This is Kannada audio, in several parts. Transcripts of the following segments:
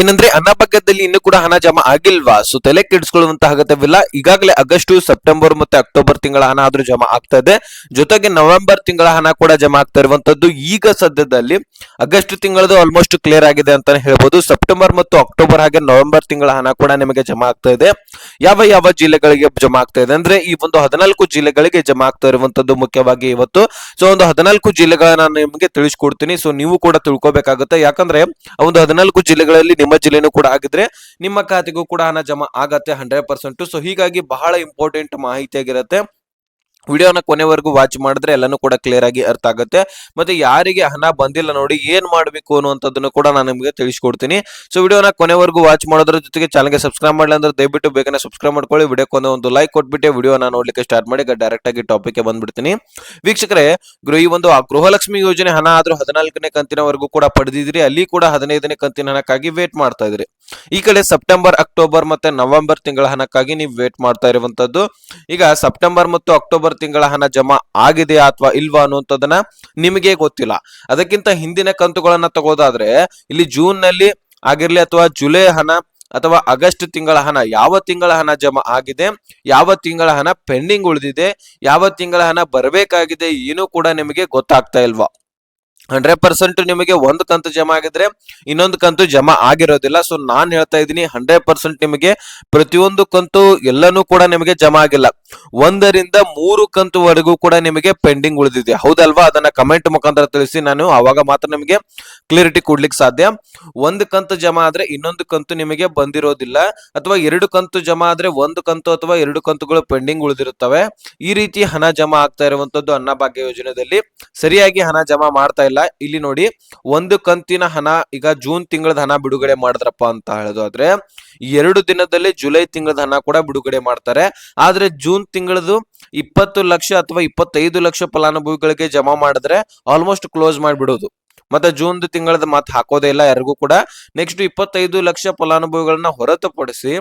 ಏನಂದ್ರೆ ಅನ್ನಭಾಗ್ಯದಲ್ಲಿ ಇನ್ನೂ ಕೂಡ ಹಣ ಜಮಾ ಆಗಿಲ್ವಾ? ಸೊ ತಲೆ ಕೆಡಿಸ್ಕೊಳ್ಳುವಂತ ಅಗತ್ಯವಿಲ್ಲ. ಈಗಾಗಲೇ ಆಗಸ್ಟ್, ಸೆಪ್ಟೆಂಬರ್ ಮತ್ತೆ ಅಕ್ಟೋಬರ್ ತಿಂಗಳ ಹಣ ಆದ್ರೂ ಜಮಾ ಆಗ್ತಾ ಇದೆ. ಜೊತೆಗೆ ನವೆಂಬರ್ ತಿಂಗಳ ಹಣ ಕೂಡ ಜಮಾ ಆಗ್ತಾ ಇರುವಂತದ್ದು ಈಗ ಸದ್ಯದಲ್ಲಿ ಆಗಸ್ಟ್ ತಿಂಗಳದು ಆಲ್ಮೋಸ್ಟ್ ಕ್ಲಿಯರ್ ಆಗಿದೆ ಅಂತಾನೆ ಹೇಳ್ಬೋದು. ಸೆಪ್ಟೆಂಬರ್ ಮತ್ತು ಅಕ್ಟೋಬರ್ ಹಾಗೆ ನವೆಂಬರ್ ತಿಂಗಳ ಹಣ ಕೂಡ ನಿಮಗೆ ಜಮಾ ಆಗ್ತಾ ಇದೆ. ಯಾವ ಯಾವ ಜಿಲ್ಲೆಗಳಿಗೆ ಜಮಾ ಆಗ್ತಾ ಇದೆ? ಅಂದ್ರೆ ಈ ಒಂದು ಹದಿನಾಲ್ಕು ಜಿಲ್ಲೆಗಳಿಗೆ ಜಮಾ ಆಗ್ತಾ ಇರುವಂತದ್ದು ಮುಖ್ಯವಾಗಿ ಇವತ್ತು. ಸೊ ಒಂದು ಹದಿನಾಲ್ಕು ಜಿಲ್ಲೆಗಳನ್ನ ನಾನು ನಿಮಗೆ ತಿಳಿಸ್ಕೊಡ್ತೀನಿ. ಸೊ ನೀವು ಕೂಡ ತಿಳ್ಕೊಬೇಕಾಗುತ್ತೆ. ಯಾಕಂದ್ರೆ ಒಂದು ಹದಿನಾಲ್ಕು ಜಿಲ್ಲೆಗಳಲ್ಲಿ ನಿಮ್ಮ ಜಿಲ್ಲೆನೂ ಕೂಡ ಆಗಿದ್ರೆ ನಿಮ್ಮ ಖಾತೆಗೂ ಕೂಡ ಹಣ ಜಮಾ ಆಗತ್ತೆ ಹಂಡ್ರೆಡ್ ಪರ್ಸೆಂಟ್. ಸೊ ಹೀಗಾಗಿ ಬಹಳ ಇಂಪಾರ್ಟೆಂಟ್ ಮಾಹಿತಿ ಆಗಿರುತ್ತೆ. ವಿಡಿಯೋನ ಕೊನೆವರೆಗೂ ವಾಚ್ ಮಾಡಿದ್ರೆ ಎಲ್ಲನೂ ಕೂಡ ಕ್ಲಿಯರ್ ಆಗಿ ಅರ್ಥ ಆಗುತ್ತೆ. ಮತ್ತೆ ಯಾರಿಗೆ ಹಣ ಬಂದಿಲ್ಲ ನೋಡಿ ಏನ್ ಮಾಡಬೇಕು ಅನ್ನುವಂಥದ್ದನ್ನು ಕೂಡ ನಾನು ನಿಮಗೆ ತಿಳಿಸ್ಕೊಡ್ತೀನಿ. ಸೊ ವಿಡಿಯೋನ ಕೊನೆವರೆಗೂ ವಾಚ್ ಮಾಡೋದ್ರ ಜೊತೆಗೆ ಚಾನಲ್ಗೆ ಸಬ್ಸ್ಕ್ರೈಬ್ ಮಾಡಲಿ ಅಂದ್ರೆ ದಯವಿಟ್ಟು ಬೇಗನೆ ಸಬ್ಸ್ಕ್ರೈಬ್ ಮಾಡ್ಕೊಳ್ಳಿ. ವಿಡಿಯೋಕ್ಕೆ ಒಂದು ಲೈಕ್ ಕೊಟ್ಬಿಟ್ಟು ವಿಡಿಯೋನ ನೋಡ್ಲಿಕ್ಕೆ ಸ್ಟಾರ್ಟ್ ಮಾಡಿ ಡೈರೆಕ್ಟ್ ಆಗಿ ಟಾಪಿಕ್ ಬಂದ್ಬಿಡ್ತೀನಿ. ವೀಕ್ಷಕರೇ ಈ ಒಂದು ಆ ಗೃಹಲಕ್ಷ್ಮಿ ಯೋಜನೆ ಹಣ ಆದ್ರೂ ಹದಿನಾಲ್ಕನೇ ಕಂತಿನವರೆಗೂ ಕೂಡ ಪಡೆದಿದ್ರಿ. ಅಲ್ಲಿ ಕೂಡ ಹದಿನೈದನೇ ಕಂತಿನ ಹಣಕ್ಕಾಗಿ ವೇಟ್ ಮಾಡ್ತಾ ಇದ್ರಿ. ಈ ಕಡೆ ಸೆಪ್ಟೆಂಬರ್ ಅಕ್ಟೋಬರ್ ಮತ್ತೆ ನವೆಂಬರ್ ತಿಂಗಳ ಹಣಕ್ಕಾಗಿ ನೀವು ವೇಟ್ ಮಾಡ್ತಾ ಇರುವಂತದ್ದು ಈಗ ಸೆಪ್ಟೆಂಬರ್ ಮತ್ತು ಅಕ್ಟೋಬರ್ ತಿಂಗಳ ಹಣ ಜಮಾ ಆಗಿದೆಯಾ ಅಥವಾ ಇಲ್ವಾ ಅನ್ನುವಂಥದ್ದನ್ನ ನಿಮಗೆ ಗೊತ್ತಿಲ್ಲ. ಅದಕ್ಕಿಂತ ಹಿಂದಿನ ಕಂತುಗಳನ್ನ ತಗೋದಾದ್ರೆ, ಇಲ್ಲಿ ಜೂನ್ನಲ್ಲಿ ಆಗಿರ್ಲಿ ಅಥವಾ ಜುಲೈ ಹಣ ಅಥವಾ ಆಗಸ್ಟ್ ತಿಂಗಳ ಹಣ ಯಾವ ತಿಂಗಳ ಹಣ ಜಮಾ ಆಗಿದೆ, ಯಾವ ತಿಂಗಳ ಹಣ ಪೆಂಡಿಂಗ್ ಉಳಿದಿದೆ, ಯಾವ ತಿಂಗಳ ಹಣ ಬರಬೇಕಾಗಿದೆ ಏನೂ ಕೂಡ ನಿಮಗೆ ಗೊತ್ತಾಗ್ತಾ ಇಲ್ವಾ. ಹಂಡ್ರೆಡ್ ಪರ್ಸೆಂಟ್ ನಿಮಗೆ ಒಂದು ಕಂತು ಜಮಾ ಆಗಿದ್ರೆ ಇನ್ನೊಂದು ಕಂತು ಜಮಾ ಆಗಿರೋದಿಲ್ಲ. ಸೊ ನಾನ್ ಹೇಳ್ತಾ ಇದ್ದೀನಿ, ಹಂಡ್ರೆಡ್ ಪರ್ಸೆಂಟ್ ನಿಮಗೆ ಪ್ರತಿಯೊಂದು ಕಂತು ಎಲ್ಲನೂ ಕೂಡ ನಿಮಗೆ ಜಮಾ ಆಗಿಲ್ಲ. ಒಂದರಿಂದ ಮೂರು ಕಂತುವರೆಗೂ ಕೂಡ ನಿಮಗೆ ಪೆಂಡಿಂಗ್ ಉಳಿದಿದೆ. ಹೌದಲ್ವಾ? ಅದನ್ನ ಕಮೆಂಟ್ ಮುಖಾಂತರ ತಿಳಿಸಿ. ನಾನು ಅವಾಗ ಮಾತ್ರ ನಿಮಗೆ ಕ್ಲಿಯರಿಟಿ ಕೊಡ್ಲಿಕ್ಕೆ ಸಾಧ್ಯ. ಒಂದು ಕಂತು ಜಮಾ ಆದ್ರೆ ಇನ್ನೊಂದು ಕಂತು ನಿಮಗೆ ಬಂದಿರೋದಿಲ್ಲ. ಅಥವಾ ಎರಡು ಕಂತು ಜಮಾ ಆದ್ರೆ ಒಂದು ಕಂತು ಅಥವಾ ಎರಡು ಕಂತುಗಳು ಪೆಂಡಿಂಗ್ ಉಳಿದಿರುತ್ತವೆ. ಈ ರೀತಿ ಹಣ ಜಮಾ ಆಗ್ತಾ ಇರುವಂತದ್ದು ಅನ್ನಭಾಗ್ಯ ಯೋಜನೆಯಲ್ಲಿ. ಸರಿಯಾಗಿ ಹಣ ಜಮಾ ಮಾಡ್ತಾ ಇಲ್ಲ. ಇಲ್ಲಿ ನೋಡಿ, ಒಂದು ಕಂತಿನ ಹಣ, ಈಗ ಜೂನ್ ತಿಂಗಳದ ಹಣ ಬಿಡುಗಡೆ ಮಾಡಿದ್ರಪ್ಪ ಅಂತ ಹೇಳೋದಾದ್ರೆ, ಎರಡು ದಿನದಲ್ಲಿ ಜುಲೈ ತಿಂಗಳದ ಹಣ ಕೂಡ ಬಿಡುಗಡೆ ಮಾಡ್ತಾರೆ. ಆದ್ರೆ ಜೂನ್ ತಿಂಗಳದು ಇಪ್ಪತ್ತು ಲಕ್ಷ ಅಥವಾ ಇಪ್ಪತ್ತೈದು ಲಕ್ಷ ಫಲಾನುಭವಿಗಳಿಗೆ ಜಮಾ ಮಾಡಿದ್ರೆ ಆಲ್ಮೋಸ್ಟ್ ಕ್ಲೋಸ್ ಮಾಡಿಬಿಡೋದು. ಮತ್ತೆ ಜೂನ್ ತಿಂಗಳದ ಮಾತು ಹಾಕೋದೇ ಇಲ್ಲ, ಯಾರಿಗೂ ಕೂಡ. ನೆಕ್ಸ್ಟ್ ಇಪ್ಪತ್ತೈದು ಲಕ್ಷ ಫಲಾನುಭವಿಗಳನ್ನ ಹೊರತುಪಡಿಸಿ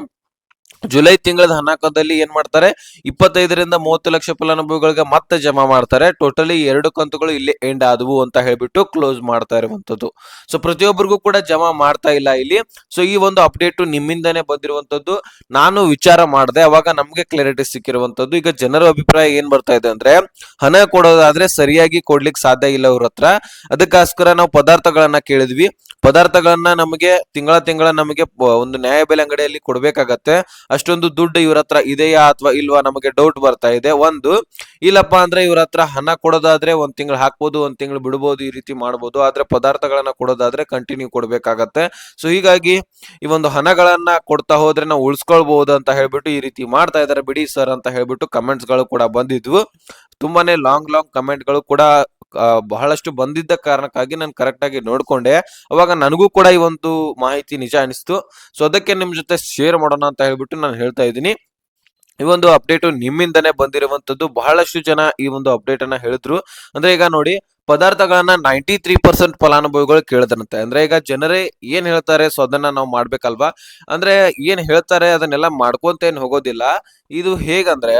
ಜುಲೈ ತಿಂಗಳದ ಹಣಕದಲ್ಲಿ ಏನ್ ಮಾಡ್ತಾರೆ? ಇಪ್ಪತ್ತೈದರಿಂದ ಮೂವತ್ತು ಲಕ್ಷ ಫಲಾನುಭವಿಗಳಿಗೆ ಮತ್ತೆ ಜಮಾ ಮಾಡ್ತಾರೆ. ಟೋಟಲಿ ಎರಡು ಕಂತುಗಳು ಇಲ್ಲಿ ಎಂಡ್ ಆದವು ಅಂತ ಹೇಳ್ಬಿಟ್ಟು ಕ್ಲೋಸ್ ಮಾಡ್ತಾ ಇರುವಂತದ್ದು ಸೊ ಪ್ರತಿಯೊಬ್ಬರಿಗೂ ಕೂಡ ಜಮಾ ಮಾಡ್ತಾ ಇಲ್ಲ ಇಲ್ಲಿ. ಸೊ ಈ ಒಂದು ಅಪ್ಡೇಟ್ ನಿಮ್ಮಿಂದನೇ ಬಂದಿರುವಂತದ್ದು ನಾನು ವಿಚಾರ ಮಾಡಿದೆ, ಅವಾಗ ನಮ್ಗೆ ಕ್ಲಾರಿಟಿ ಸಿಕ್ಕಿರುವಂತದ್ದು ಈಗ ಜನರ ಅಭಿಪ್ರಾಯ ಏನ್ ಬರ್ತಾ ಇದೆ ಅಂದ್ರೆ, ಹಣ ಕೊಡೋದಾದ್ರೆ ಸರಿಯಾಗಿ ಕೊಡ್ಲಿಕ್ಕೆ ಸಾಧ್ಯ ಇಲ್ಲ ಅವ್ರ ಹತ್ರ. ಅದಕ್ಕೋಸ್ಕರ ನಾವು ಪದಾರ್ಥಗಳನ್ನ ಕೇಳಿದ್ವಿ. ಪದಾರ್ಥಗಳನ್ನ ನಮಗೆ ತಿಂಗಳ ತಿಂಗಳ ನಮಗೆ ಒಂದು ನ್ಯಾಯಬೆಲೆ ಅಂಗಡಿಯಲ್ಲಿ ಕೊಡ್ಬೇಕಾಗತ್ತೆ. ಅಷ್ಟೊಂದು ದುಡ್ಡು ಇವ್ರ ಹತ್ರ ಇದೆಯಾ ಅಥವಾ ಇಲ್ವಾ ನಮಗೆ ಡೌಟ್ ಬರ್ತಾ ಇದೆ. ಒಂದು, ಇಲ್ಲಪ್ಪ ಅಂದ್ರೆ ಇವ್ರ ಹತ್ರ ಹಣ ಕೊಡೋದಾದ್ರೆ ಒಂದ್ ತಿಂಗಳು ಹಾಕ್ಬೋದು, ಒಂದ್ ತಿಂಗಳು ಬಿಡ್ಬೋದು, ಈ ರೀತಿ ಮಾಡ್ಬೋದು. ಆದ್ರೆ ಪದಾರ್ಥಗಳನ್ನ ಕೊಡೋದಾದ್ರೆ ಕಂಟಿನ್ಯೂ ಕೊಡ್ಬೇಕಾಗತ್ತೆ. ಸೊ ಹೀಗಾಗಿ ಈ ಒಂದು ಹಣಗಳನ್ನ ಕೊಡ್ತಾ ಹೋದ್ರೆ ನಾವು ಉಳಿಸ್ಕೊಳ್ಬಹುದು ಅಂತ ಹೇಳ್ಬಿಟ್ಟು ಈ ರೀತಿ ಮಾಡ್ತಾ ಇದಾರೆ ಬಿಡಿ ಸರ್ ಅಂತ ಹೇಳ್ಬಿಟ್ಟು ಕಮೆಂಟ್ಸ್ಗಳು ಕೂಡ ಬಂದಿದ್ವು. ತುಂಬಾನೇ ಲಾಂಗ್ ಲಾಂಗ್ ಕಮೆಂಟ್ಗಳು ಕೂಡ ಬಹಳಷ್ಟು ಬಂದಿದ್ದ ಕಾರಣಕ್ಕಾಗಿ ನಾನು ಕರೆಕ್ಟ್ ಆಗಿ ನೋಡ್ಕೊಂಡೆ. ಅವಾಗ ನನಗೂ ಕೂಡ ಈ ಒಂದು ಮಾಹಿತಿ ನಿಜ ಅನಿಸ್ತು. ಸೊ ಅದಕ್ಕೆ ನಿಮ್ ಜೊತೆ ಶೇರ್ ಮಾಡೋಣ ಅಂತ ಹೇಳ್ಬಿಟ್ಟು ನಾನು ಹೇಳ್ತಾ ಇದ್ದೀನಿ. ಈ ಒಂದು ಅಪ್ಡೇಟ್ ನಿಮ್ಮಿಂದನೇ ಬಂದಿರುವಂತದ್ದು ಬಹಳಷ್ಟು ಜನ ಈ ಒಂದು ಅಪ್ಡೇಟ್ ಅನ್ನ ಹೇಳಿದ್ರು. ಅಂದ್ರೆ ಈಗ ನೋಡಿ ಪದಾರ್ಥಗಳನ್ನ ನೈಂಟಿ ತ್ರೀ ಪರ್ಸೆಂಟ್ ಫಲಾನುಭವಿಗಳು ಕೇಳಿದ್ರಂತೆ ಅಂದ್ರೆ ಈಗ ಜನರೇ ಏನ್ ಹೇಳ್ತಾರೆ, ಸೊ ಅದನ್ನ ನಾವು ಮಾಡ್ಬೇಕಲ್ವಾ? ಅಂದ್ರೆ ಏನ್ ಹೇಳ್ತಾರೆ, ಅದನ್ನೆಲ್ಲ ಮಾಡ್ಕೊಂತ ಏನ್ ಹೋಗೋದಿಲ್ಲ. ಇದು ಹೇಗಂದ್ರೆ,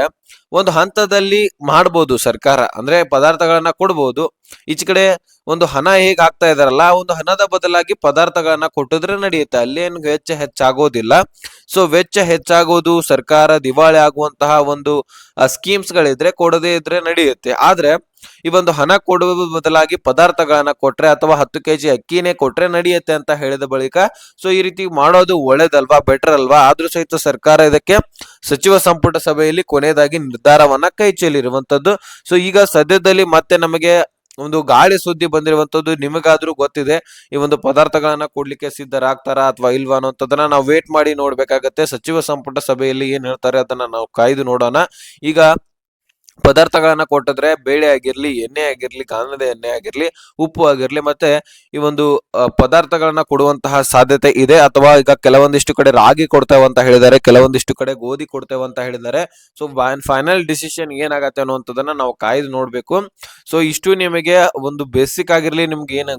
ಒಂದು ಹಂತದಲ್ಲಿ ಮಾಡ್ಬೋದು ಸರ್ಕಾರ. ಅಂದ್ರೆ ಪದಾರ್ಥಗಳನ್ನ ಕೊಡ್ಬೋದು. ಈಚೆ ಕಡೆ ಒಂದು ಹಣ ಹೇಗ್ ಆಗ್ತಾ ಇದಾರಲ್ಲ ಒಂದು ಹಣದ ಬದಲಾಗಿ ಪದಾರ್ಥಗಳನ್ನ ಕೊಟ್ಟಿದ್ರೆ ನಡೆಯುತ್ತೆ. ಅಲ್ಲೇನು ವೆಚ್ಚ ಹೆಚ್ಚಾಗೋದಿಲ್ಲ. ಸೊ ವೆಚ್ಚ ಹೆಚ್ಚಾಗೋದು ಸರ್ಕಾರ ದಿವಾಳಿ ಆಗುವಂತಹ ಒಂದು ಸ್ಕೀಮ್ಸ್ ಗಳಿದ್ರೆ ಕೊಡದೇ ಇದ್ರೆ ನಡೆಯುತ್ತೆ. ಆದ್ರೆ ಈ ಒಂದು ಹಣ ಕೊಡುವ ಬದಲಾಗಿ ಪದಾರ್ಥಗಳನ್ನ ಕೊಟ್ರೆ ಅಥವಾ ಹತ್ತು ಕೆಜಿ ಅಕ್ಕಿನೇ ಕೊಟ್ರೆ ನಡೆಯುತ್ತೆ ಅಂತ ಹೇಳಿದ ಬಳಿಕ, ಸೊ ಈ ರೀತಿ ಮಾಡೋದು ಒಳ್ಳೇದಲ್ವಾ ಬೆಟರ್ ಅಲ್ವಾ? ಆದ್ರೂ ಸಹಿತ ಸರ್ಕಾರ ಇದಕ್ಕೆ ಸಚಿವ ಸಂಪುಟ ಸಭೆಯಲ್ಲಿ ಕೊನೆಯದಾಗಿ ನಿರ್ಧಾರವನ್ನ ಕೈ ಚೆಲ್ಲಿರುವಂತದ್ದು. ಸೊ ಈಗ ಸದ್ಯದಲ್ಲಿ ಮತ್ತೆ ನಮಗೆ ಒಂದು ಗಾಳಿ ಸುದ್ದಿ ಬಂದಿರುವಂತದ್ದು ನಿಮಗಾದ್ರೂ ಗೊತ್ತಿದೆ, ಈ ಒಂದು ಪದಾರ್ಥಗಳನ್ನ ಕೊಡ್ಲಿಕ್ಕೆ ಸಿದ್ಧರಾಗ್ತಾರಾ ಅಥವಾ ಇಲ್ವಾ ಅನ್ನೋಂಥದ್ದನ್ನ ನಾವು ವೇಟ್ ಮಾಡಿ ನೋಡ್ಬೇಕಾಗತ್ತೆ. ಸಚಿವ ಸಂಪುಟ ಸಭೆಯಲ್ಲಿ ಏನ್ ಹೇಳ್ತಾರೆ ಅದನ್ನ ನಾವು ಕಾಯ್ದು ನೋಡೋಣ. ಈಗ ಪದಾರ್ಥಗಳನ್ನ ಕೊಟ್ಟಿದ್ರೆ ಬೇಳೆ ಆಗಿರ್ಲಿ, ಎಣ್ಣೆ ಆಗಿರ್ಲಿ ಕಾನದ ಎಣ್ಣೆ ಆಗಿರ್ಲಿ, ಉಪ್ಪು ಆಗಿರ್ಲಿ, ಮತ್ತೆ ಈ ಒಂದು ಪದಾರ್ಥಗಳನ್ನ ಕೊಡುವಂತಹ ಸಾಧ್ಯತೆ ಇದೆ ಅಥವಾ ಈಗ ಕೆಲವೊಂದಿಷ್ಟು ಕಡೆ ರಾಗಿ ಕೊಡ್ತೇವೆ ಅಂತ ಹೇಳಿದ್ದಾರೆ, ಕೆಲವೊಂದಿಷ್ಟು ಕಡೆ ಗೋಧಿ ಕೊಡ್ತೇವೆ ಅಂತ ಹೇಳಿದ್ದಾರೆ. ಸೊ ಫೈನಲ್ ಡಿಸಿಷನ್ ಏನಾಗತ್ತೆ ಅನ್ನುವಂಥದ್ದನ್ನ ನಾವು ಕಾಯ್ದು ನೋಡ್ಬೇಕು. ಸೊ ಇಷ್ಟು ನಿಮಗೆ ಒಂದು ಬೇಸಿಕ್ ಆಗಿರ್ಲಿ, ನಿಮ್ಗೆ ಏನ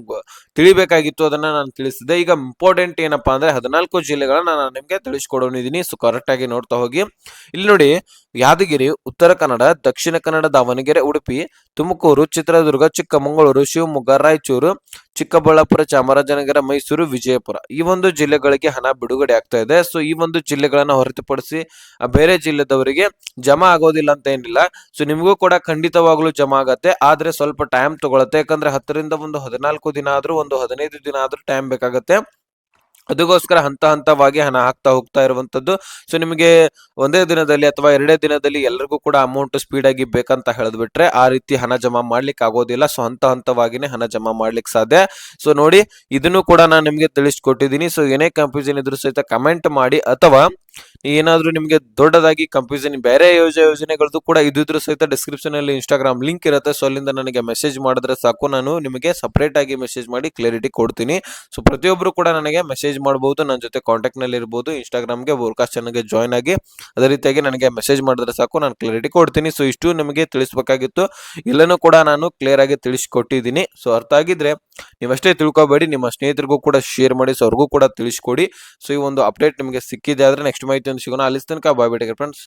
ತಿಳಿಬೇಕಾಗಿತ್ತು ಅದನ್ನ ನಾನು ತಿಳಿಸಿದೆ. ಈಗ ಇಂಪಾರ್ಟೆಂಟ್ ಏನಪ್ಪಾ ಅಂದ್ರೆ ಹದಿನಾಲ್ಕು ಜಿಲ್ಲೆಗಳನ್ನ ನಾನು ನಿಮ್ಗೆ ತಿಳಿಸ್ಕೊಡೋನಿದ್ದೀನಿ ಸೊ ಕರೆಕ್ಟ್ ಆಗಿ ನೋಡ್ತಾ ಹೋಗಿ. ಇಲ್ಲಿ ನೋಡಿ, ಯಾದಗಿರಿ, ಉತ್ತರ ಕನ್ನಡ, ದಕ್ಷಿಣ ದಕ್ಷಿಣ ಕನ್ನಡ ದಾವಣಗೆರೆ, ಉಡುಪಿ, ತುಮಕೂರು, ಚಿತ್ರದುರ್ಗ, ಚಿಕ್ಕಮಗಳೂರು, ಶಿವಮೊಗ್ಗ, ರಾಯಚೂರು, ಚಿಕ್ಕಬಳ್ಳಾಪುರ, ಚಾಮರಾಜನಗರ, ಮೈಸೂರು, ವಿಜಯಪುರ. ಈ ಒಂದು ಜಿಲ್ಲೆಗಳಿಗೆ ಹಣ ಬಿಡುಗಡೆ ಆಗ್ತಾ ಇದೆ. ಸೊ ಈ ಒಂದು ಜಿಲ್ಲೆಗಳನ್ನ ಹೊರತುಪಡಿಸಿ ಬೇರೆ ಜಿಲ್ಲೆದವರಿಗೆ ಜಮಾ ಆಗೋದಿಲ್ಲ ಅಂತ ಏನಿಲ್ಲ. ಸೊ ನಿಮಗೂ ಕೂಡ ಖಂಡಿತವಾಗ್ಲೂ ಜಮಾ ಆಗತ್ತೆ. ಆದ್ರೆ ಸ್ವಲ್ಪ ಟೈಮ್ ತಗೊಳತ್ತೆ. ಯಾಕಂದ್ರೆ ಹತ್ತರಿಂದ ಒಂದು ಹದಿನಾಲ್ಕು ದಿನ ಆದ್ರೂ, ಒಂದು ಹದಿನೈದು ದಿನ ಆದ್ರೂ ಟೈಮ್ ಬೇಕಾಗತ್ತೆ. ಅದಕ್ಕೋಸ್ಕರ ಹಂತ ಹಂತವಾಗಿ ಹಣ ಹಾಕ್ತಾ ಹೋಗ್ತಾ ಇರುವಂತದ್ದು. ಸೊ ನಿಮಗೆ ಒಂದೇ ದಿನದಲ್ಲಿ ಅಥವಾ ಎರಡೇ ದಿನದಲ್ಲಿ ಎಲ್ಲರಿಗೂ ಕೂಡ ಅಮೌಂಟ್ ಸ್ಪೀಡ್ ಆಗಿ ಬೇಕಂತ ಹೇಳಿದ್ಬಿಟ್ರೆ ಆ ರೀತಿ ಹಣ ಜಮಾ ಮಾಡ್ಲಿಕ್ಕೆ ಆಗೋದಿಲ್ಲ. ಸೊ ಹಂತ ಹಂತವಾಗಿನೇ ಹಣ ಜಮಾ ಮಾಡ್ಲಿಕ್ಕೆ ಸಾಧ್ಯ. ಸೊ ನೋಡಿ, ಇದನ್ನು ಕೂಡ ನಾನು ನಿಮಗೆ ತಿಳಿಸ್ಕೊಟ್ಟಿದ್ದೀನಿ ಸೊ ಏನೇ ಕನ್ಫ್ಯೂಷನ್ ಇದ್ರೂ ಸಹಿತ ಕಮೆಂಟ್ ಮಾಡಿ ಅಥವಾ ಏನಾದ್ರೂ ನಿಮಗೆ ದೊಡ್ಡದಾಗಿ ಕನ್ಫ್ಯೂಷನ್ ಬೇರೆ ಯೋಜನೆ ಯೋಜನೆಗಳದ್ದು ಕೂಡ ಇದ್ದಿದ್ರು ಸಹಿತ ಡಿಸ್ಕ್ರಿಪ್ಷನ್ ಅಲ್ಲಿ ಇನ್ಸ್ಟಾಗ್ರಾಮ್ ಲಿಂಕ್ ಇರುತ್ತೆ. ಸೊ ಅಲ್ಲಿಂದ ನನಗೆ ಮೆಸೇಜ್ ಮಾಡಿದ್ರೆ ಸಾಕು. ನಾನು ನಿಮಗೆ ಸಪ್ರೇಟ್ ಆಗಿ ಮೆಸೇಜ್ ಮಾಡಿ ಕ್ಲಾರಿಟಿ ಕೊಡ್ತೀನಿ. ಸೊ ಪ್ರತಿಯೊಬ್ಬರು ಕೂಡ ನನಗೆ ಮೆಸೇಜ್ ಮಾಡಬಹುದು ನನ್ನ ಜೊತೆ ಕಾಂಟ್ಯಾಕ್ಟ್ನಲ್ಲಿ ಇರಬಹುದು ಇನ್ಸ್ಟಾಗ್ರಾಮ್ಗೆ ಬೋರ್ಕಾಸ್ಟ್ ಚಾನಲ್ಗೆ ಜಾಯ್ನ್ ಆಗಿ ಅದೇ ರೀತಿಯಾಗಿ ನನಗೆ ಮೆಸೇಜ್ ಮಾಡಿದ್ರೆ ಸಾಕು. ನಾನು ಕ್ಲಾರಿಟಿ ಕೊಡ್ತೀನಿ. ಸೊ ಇಷ್ಟು ನಿಮಗೆ ತಿಳಿಸ್ಬೇಕಾಗಿತ್ತು. ಎಲ್ಲನೂ ಕೂಡ ನಾನು ಕ್ಲಿಯರ್ ಆಗಿ ತಿಳಿಸ್ಕೊಟ್ಟಿದ್ದೀನಿ. ಸೊ ಅರ್ಥ ಆಗಿದ್ರೆ ನೀವಷ್ಟೇ ತಿಳ್ಕೊಬೇಡಿ. ನಿಮ್ಮ ಸ್ನೇಹಿತರಿಗೂ ಕೂಡ ಶೇರ್ ಮಾಡಿ. ಸೊ ಅವ್ರಿಗೂ ಕೂಡ ತಿಳಿಸ್ಕೊಡಿ. ಸೊ ಈ ಒಂದು ಅಪ್ಡೇಟ್ ನಿಮಗೆ ಸಿಕ್ಕಿದೆ ಆದ್ರೆ ನೆಕ್ಸ್ಟ್ ಮಾಹಿತಿ నేను शिकोना अलिस्तान का बॉय बेटेकर फ्रेंड्स